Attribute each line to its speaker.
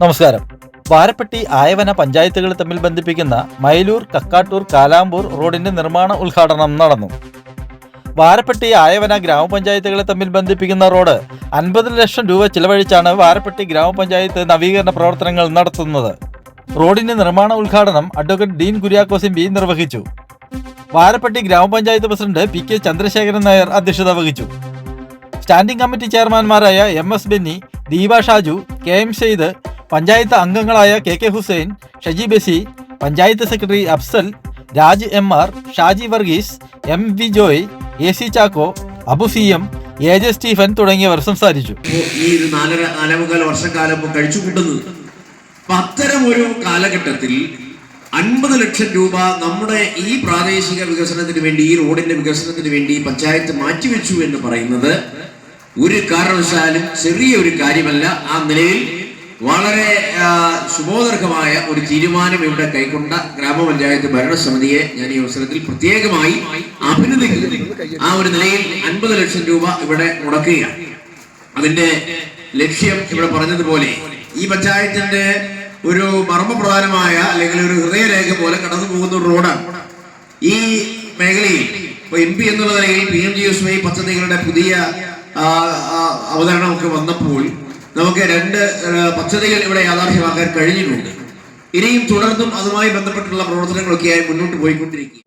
Speaker 1: നമസ്കാരം. വാരപ്പെട്ടി ആയവന പഞ്ചായത്തുകൾ തമ്മിൽ ബന്ധിപ്പിക്കുന്ന മൈലൂർ കക്കാട്ടൂർ കാലാമ്പൂർ റോഡിന്റെ നിർമ്മാണ ഉദ്ഘാടനം നടന്നു. വാരപ്പെട്ടി ആയവന ഗ്രാമപഞ്ചായത്തുകളെ തമ്മിൽ ബന്ധിപ്പിക്കുന്ന റോഡ് അൻപത് ലക്ഷം രൂപ ചിലവഴിച്ചാണ് വാരപ്പെട്ടി ഗ്രാമപഞ്ചായത്ത് നവീകരണ പ്രവർത്തനങ്ങൾ നടത്തുന്നത്. റോഡിന്റെ നിർമ്മാണ ഉദ്ഘാടനം advocate Dean Kuriakose M P നിർവഹിച്ചു. വാരപ്പെട്ടി ഗ്രാമപഞ്ചായത്ത് president P K Chandrasekharan Nair അധ്യക്ഷത വഹിച്ചു. Standing committee ചെയർമാൻമാരായ M S Benny Deepa Shaju K M Shaid panchayat അംഗങ്ങളായ K K Hussain Shaji ബസി panchayat secretary Afsal Raj M R Shaji Varghese M V Joy A C Chacko Abu C M A J Stephen തുടങ്ങിയവർ സംസാരിച്ചു.
Speaker 2: ഈ നാലര വർഷക്കാലം ഒരു കാലഘട്ടത്തിൽ അൻപത് ലക്ഷം രൂപ നമ്മുടെ ഈ പ്രാദേശിക വികസനത്തിന് വേണ്ടി ഈ റോഡിന്റെ വികസനത്തിന് വേണ്ടി പഞ്ചായത്ത് മാറ്റിവെച്ചു എന്ന് പറയുന്നത് ഒരു കാരണവശാലും ചെറിയ ഒരു കാര്യമല്ല. ആ നിലയിൽ വളരെ ശുഭോദർഹമായ ഒരു തീരുമാനം ഇവിടെ കൈക്കൊണ്ട ഗ്രാമപഞ്ചായത്ത് ഭരണസമിതിയെ ഞാൻ ഈ അവസരത്തിൽ പ്രത്യേകമായി അഭിനന്ദിക്കുന്നു. ആ ഒരു നിലയിൽ അൻപത് ലക്ഷം രൂപ ഇവിടെ മുടക്കുകയാണ്. അതിന്റെ ലക്ഷ്യം ഇവിടെ പറഞ്ഞതുപോലെ ഈ പഞ്ചായത്തിന്റെ ഒരു മർമ്മപ്രധാനമായ അല്ലെങ്കിൽ ഒരു ഹൃദയരേഖ പോലെ കടന്നു പോകുന്ന ഒരു റോഡാണ്. ഈ മേഖലയിൽ ഇപ്പൊ എം പി എന്നുള്ള നിലയിൽ P M G S Y പദ്ധതികളുടെ പുതിയ അവതരണമൊക്കെ വന്നപ്പോൾ നമുക്ക് രണ്ട് പദ്ധതികൾ ഇവിടെ യാഥാർത്ഥ്യമാക്കാൻ കഴിഞ്ഞിട്ടുണ്ട്. ഇനിയും തുടർന്നും അതുമായി ബന്ധപ്പെട്ടുള്ള പ്രവർത്തനങ്ങളൊക്കെയായി മുന്നോട്ട് പോയിക്കൊണ്ടിരിക്കും.